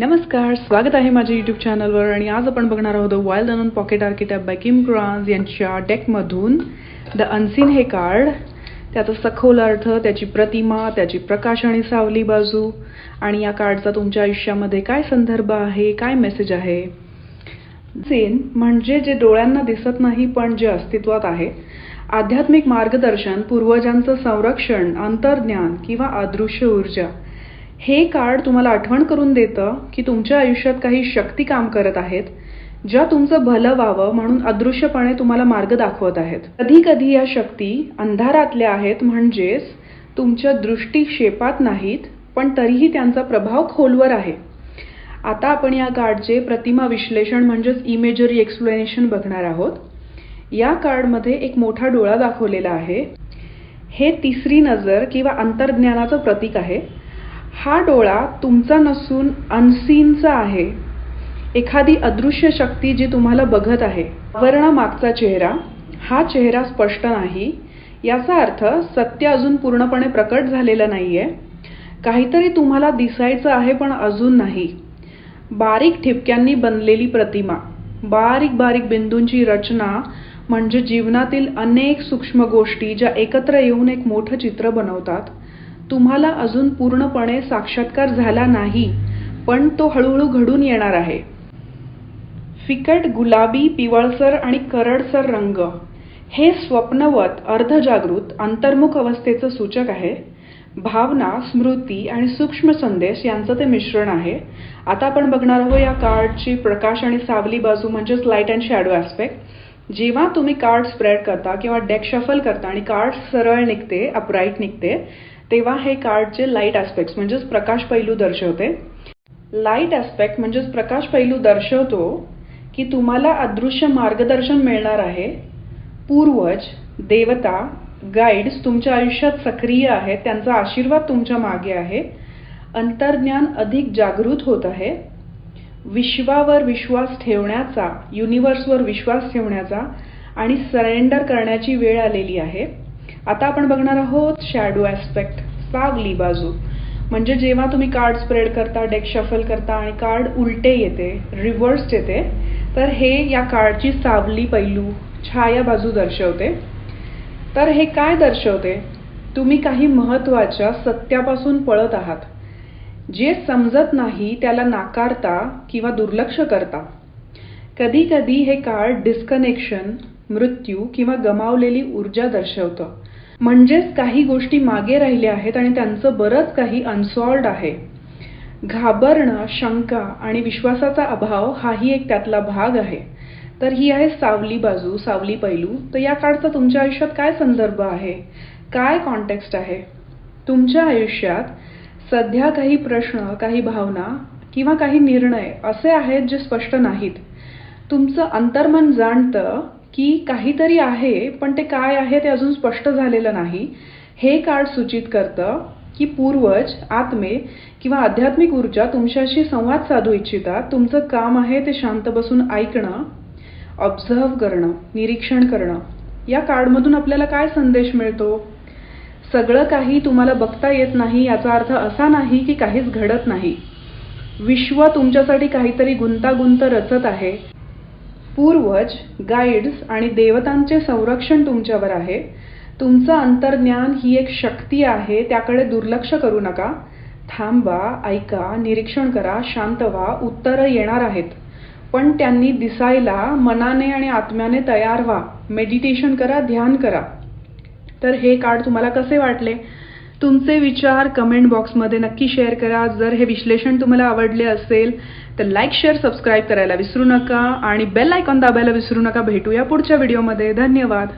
नमस्कार स्वागत आहे माझ्या यूट्यूब चॅनलवर आणि आज आपण बघणार आहोत wild unknown pocket architect by Kim Krans यांच्या डेकमधून द अनसीन हे कार्ड त्याचा सखोल अर्थ त्याची प्रतिमा त्याची प्रकाश आणि सावली बाजू आणि या कार्डचा तुमच्या आयुष्यामध्ये काय संदर्भ आहे काय मेसेज आहे? सीन म्हणजे जे डोळ्यांना दिसत नाही पण जे अस्तित्वात आहे. आध्यात्मिक मार्गदर्शन पूर्वजांचं संरक्षण अंतर्ज्ञान किंवा अदृश्य ऊर्जा. हे कार्ड तुम्हाला आठवण करून देतं की तुमच्या आयुष्यात काही शक्ती काम करत आहेत ज्या तुमचं भलं व्हावं म्हणून अदृश्यपणे तुम्हाला मार्ग दाखवत आहेत. कधी कधी या शक्ती अंधारातल्या आहेत म्हणजेच तुमच्या दृष्टिक्षेपात नाहीत पण तरीही त्यांचा प्रभाव खोलवर आहे. आता आपण या कार्डचे प्रतिमा विश्लेषण म्हणजेच इमेजरी एक्सप्लेनेशन बघणार आहोत. या कार्डमध्ये एक मोठा डोळा दाखवलेला आहे. हे तिसरी नजर किंवा अंतर्ज्ञानाचं प्रतीक आहे. हा डोळा तुमचा नसून अनसीनचा आहे. एखादी अदृश्य शक्ती जी तुम्हाला बघत आहे वर्णामागचा चेहरा हा चेहरा स्पष्ट नाही. याचा अर्थ सत्य अजून पूर्णपणे प्रकट झालेलं नाहीये. काहीतरी तुम्हाला दिसायचं आहे पण अजून नाही. बारीक ठिपक्यांनी बनलेली प्रतिमा बारीक बारीक बिंदूंची रचना म्हणजे जीवनातील अनेक सूक्ष्म गोष्टी ज्या एकत्र येऊन एक मोठं चित्र बनवतात. तुम्हाला अजून पूर्णपणे साक्षात्कार झाला नाही पण तो हळूहळू घडून येणार आहे. फिकट गुलाबी पिवळसर आणि करडसर रंग हे स्वप्नवत अर्धजागृत अंतर्मुख अवस्थेचं सूचक आहे. भावना स्मृती आणि सूक्ष्म संदेश यांचं ते मिश्रण आहे. आता आपण बघणार आहोत या कार्डची प्रकाश आणि सावली बाजू म्हणजेच लाइट अँड शॅडो ॲस्पेक्ट जेव्हा तुम्ही कार्ड स्प्रेड करता किंवा डेक शफल करता आणि कार्ड सरळ निघते अपराईट निघते तेव्हा हे कार्डचे लाइट ॲस्पेक्ट्स म्हणजेच प्रकाश पैलू दर्शवते. लाइट ॲस्पेक्ट म्हणजेच प्रकाश पैलू दर्शवतो की तुम्हाला अदृश्य मार्गदर्शन मिळणार आहे. पूर्वज देवता गाईड्स तुमच्या आयुष्यात सक्रिय आहेत त्यांचा आशीर्वाद तुमच्या मागे आहे. अंतर्ज्ञान अधिक जागृत होत आहे. विश्वावर विश्वास ठेवण्याचा युनिवर्सवर विश्वास ठेवण्याचा आणि सरेंडर करण्याची वेळ आलेली आहे. आता आपण बघणार आहोत शॅडो ॲस्पेक्ट सावली बाजू म्हणजे जेव्हा तुम्ही कार्ड स्प्रेड करता डेक शफल करता आणि कार्ड उलटे येते रिव्हर्स येते तर हे या कार्डची सावली पैलू छाया बाजू दर्शवते. तर हे काय दर्शवते? तुम्ही काही महत्त्वाच्या सत्यापासून पळत आहात. जे समजत नाही त्याला नाकारता किंवा दुर्लक्ष करता. कधी कधी हे कार्ड डिस्कनेक्शन मृत्यू किंवा गमावलेली ऊर्जा दर्शवतं. म्हणजेच काही गोष्टी मागे राहिल्या आहेत आणि त्यांचं बरंच काही अनसॉल्ड आहे. घाबरणं शंका आणि विश्वासाचा अभाव हाही एक त्यातला भाग आहे. तर ही आहे सावली बाजू सावली पैलू. तर या कार्डचा तुमच्या आयुष्यात काय संदर्भ आहे? काय कॉन्टेक्स्ट आहे? तुमच्या आयुष्यात सध्या काही प्रश्न काही भावना किंवा काही निर्णय असे आहेत जे स्पष्ट नाहीत. तुमचं अंतर्मन जाणतं की काहीतरी आहे पण ते काय आहे ते अजून स्पष्ट झालेलं नाही. हे कार्ड सूचित करतं की पूर्वज आत्मे किंवा आध्यात्मिक ऊर्जा तुमच्याशी संवाद साधू इच्छितात तुमचं काम आहे ते शांत बसून ऐकणं ऑब्झर्व करणं निरीक्षण करणं. या कार्डमधून आपल्याला काय संदेश मिळतो? सगळं काही तुम्हाला बघता येत नाही याचा अर्थ असा नाही की काहीच घडत नाही. विश्व तुमच्यासाठी काहीतरी गुंतागुंत रचत आहे. पूर्वज गाईड्स आणि देवतांचे संरक्षण तुमच्यावर आहे. तुमचं अंतर्ज्ञान ही एक शक्ती आहे त्याकडे दुर्लक्ष करू नका. थांबा ऐका निरीक्षण करा शांत व्हा उत्तरं येणार आहेत. पण त्यांनी दिसायला मनाने आणि आत्म्याने तयार व्हा. मेडिटेशन करा ध्यान करा. तर हे कार्ड तुम्हाला कसे वाटले? तुमचे विचार कमेंट बॉक्समध्ये नक्की शेअर करा. जर हे विश्लेषण तुम्हाला आवडले असेल तर लाईक शेअर सबस्क्राईब करायला विसरू नका आणि बेल आयकॉन दाबायला विसरू नका. भेटूया पुढच्या व्हिडिओमध्ये धन्यवाद.